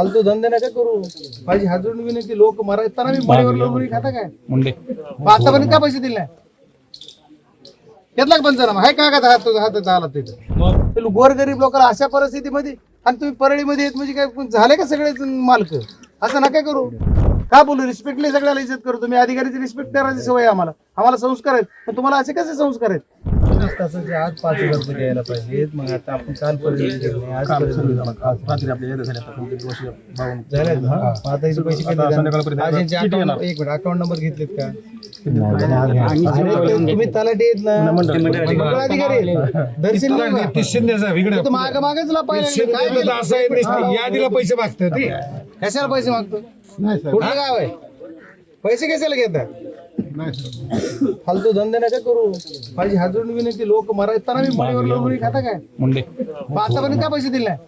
फालतू धंदे नका करू. माझी हाजरून विनंती लोक मरायताना मी मळीवर लोक खाता काय? मुंडे. आतापर्यंत का पैसे दिले घेतला पंचनामा? आहे का का हात हातात आला तिथं? गोरगरीब लोकांना अशा परिस्थितीमध्ये आणि तुम्ही परळीमध्ये येत म्हणजे काय झाले का सगळे मालक? असं नका करू. का बोलू? रिस्पेक्टली सगळ्याला इज्जत करू. तुम्ही अधिकारीची रिस्पेक्ट करायची सवय आम्हाला. आम्हाला संस्कार आहेत. पण तुम्हाला असे कसे संस्कार आहेत? तासाचे आज पाच हजार रुपये द्यायला पाहिजेत मग आता आपण आज झाले इथे पैसे किती द्या? आज यांचे account- एक मिनिट अकाउंट नंबर घेतलेत का? अरे, तुम्ही तलाठी आहेत ना? मंडळ. अधिकारी दर्शन नाही. माग मागच ला पाहिजे काय केलं? यादीला पैसे मागतात ते. कशाला पैसे मागतो? कुठलं गाव आहे? पैसे कशाला घेतात? फालतू धंदे नका करू. माझी हाजरून विनंती लोक मरायताना मी मळीवर लोक खाता काय? मुंडे. आतापर्यंत का पैसे दिले नाही.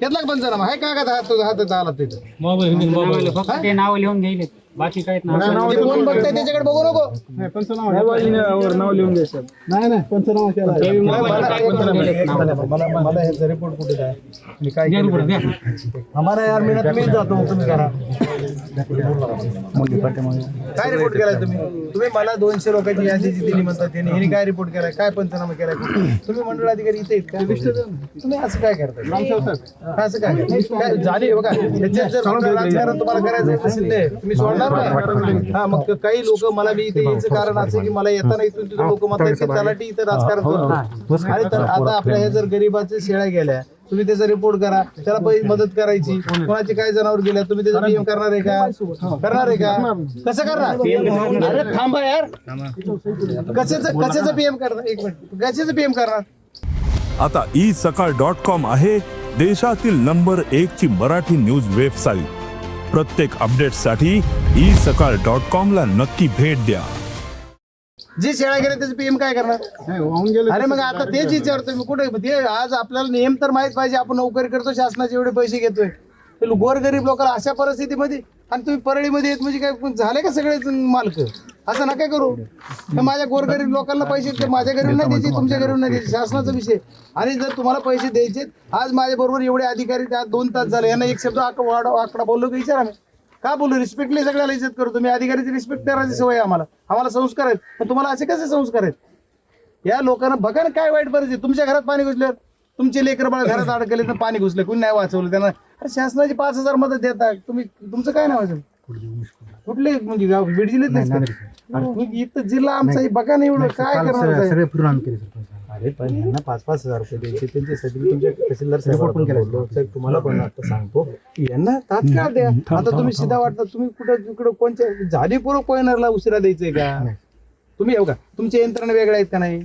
घेतला का पंचनामा? आहे का का हात हातात आला तिथं? फक्त ते नाव लिहून घ्यायले बाकी काहीच नाही. ते कोण बघताय त्याच्याकडे बघू नको? मला मला ह्याचा रिपोर्ट कुठे आहे मी काय केलं? आम्हाला यार मी मी जातो तुम्ही करा. काय रिपोर्ट केलाय तुम्ही? तुम्ही मला दोनशे लोकांची यादी जी दिली म्हणतात त्यांनी. हिने काय रिपोर्ट केलाय? काय पंचनामा केलाय? तुम्ही मंडळ अधिकारी इथे तुम्ही असं काय करताय असं काय? काय झाली बघा. त्याच्यात जर राजकारण तुम्हाला करायचं असेल ते तुम्ही सोडणार हा मग काही लोक मला मी इथे यायचं कारण असं की मला येताना इथून तिथून लोक म्हणतात की तलाठी इथं राजकारण करतो आणि तर आता आपल्या हे जर गरीबाच्या शेळ्या गेल्या तुम्ही त्याचा रिपोर्ट करा. त्याला पैसे मदत करायची. कोणाची काय जनावर गेल्या तुम्ही त्याचा पीएम करणार आहे का? करणार आहे का? कसं करणार? अरे थांबा यार. कशाचं कशाचं पीएम करणार? एक मिनिट. कशाचं पीएम करणार? आता ई सकाळ डॉट कॉम आहे देशातील नंबर एक ची मराठी न्यूज वेबसाईट प्रत्येक अपडेटसाठी ई सकाळ डॉट कॉम ला नक्की भेट द्या. जे शेळ्या गेले त्याचं पीएम काय करणार? अरे मग आता तेच विचारतोय मी कुठे? ते आज आपल्याला नियम तर माहीत पाहिजे आपण नोकरी करतो शासनाचे एवढे पैसे घेतोय. ते लो- गोरगरीब लोकांना अशा परिस्थितीमध्ये आणि तुम्ही परळीमध्ये येत म्हणजे काय झाले का सगळे मालक? असं नका करू. तर माझ्या गोरगरीब लोकांना पैसे ते माझ्या घरी नाही द्यायचे तुमच्या घरी नाही द्यायचे शासनाचा विषय. आणि जर तुम्हाला पैसे द्यायचे आज माझ्या बरोबर एवढे अधिकारी त्यात दोन तास झाले यांना एक शब्द आक- आकडा बोललो की विचारा मी का बोलू रिस्पेक्टली सगळ्याला इज्जत करू तुम्ही अधिकारीची रिस्पेक्ट करायची सवय आम्हाला. आम्हाला संस्कार आहेत. पण तुम्हाला असे कसे संस्कार आहेत? या लोकांना बघा ना काय वाईट परिस्थिती. तुमच्या घरात पाणी घुसल्यावर तुमचे लेकर बाळ घरात अडकले तर पाणी घुसले. कुणी नाही वाचवलं त्यांना. अरे शासनाची पाच हजार मदत देतात. तुम्ही तुमचं काय नाही वाचवलं कुठले म्हणजे गाव बीड जिल्ह्यात इथं जिल्हा आमचा हे बघा ना एवढं काय करणार सगळे फिरून आम्ही केले सर अरे पण यांना पाच पाच हजार रुपये द्यायचे. त्यांच्यासाठी तुमच्या तहसीलदार साहेब पण केलं तुम्हाला पण आता सांगतो की यांना तात्काळ द्या. आता तुम्ही सीधा वाटतात तुम्ही कुठं तिकडं कोणत्या झाली पूर्व पॉइनरला उशिरा द्यायचंय का? तुम्ही येऊ का? तुमच्या यंत्रणा वेगळ्या आहेत का नाही?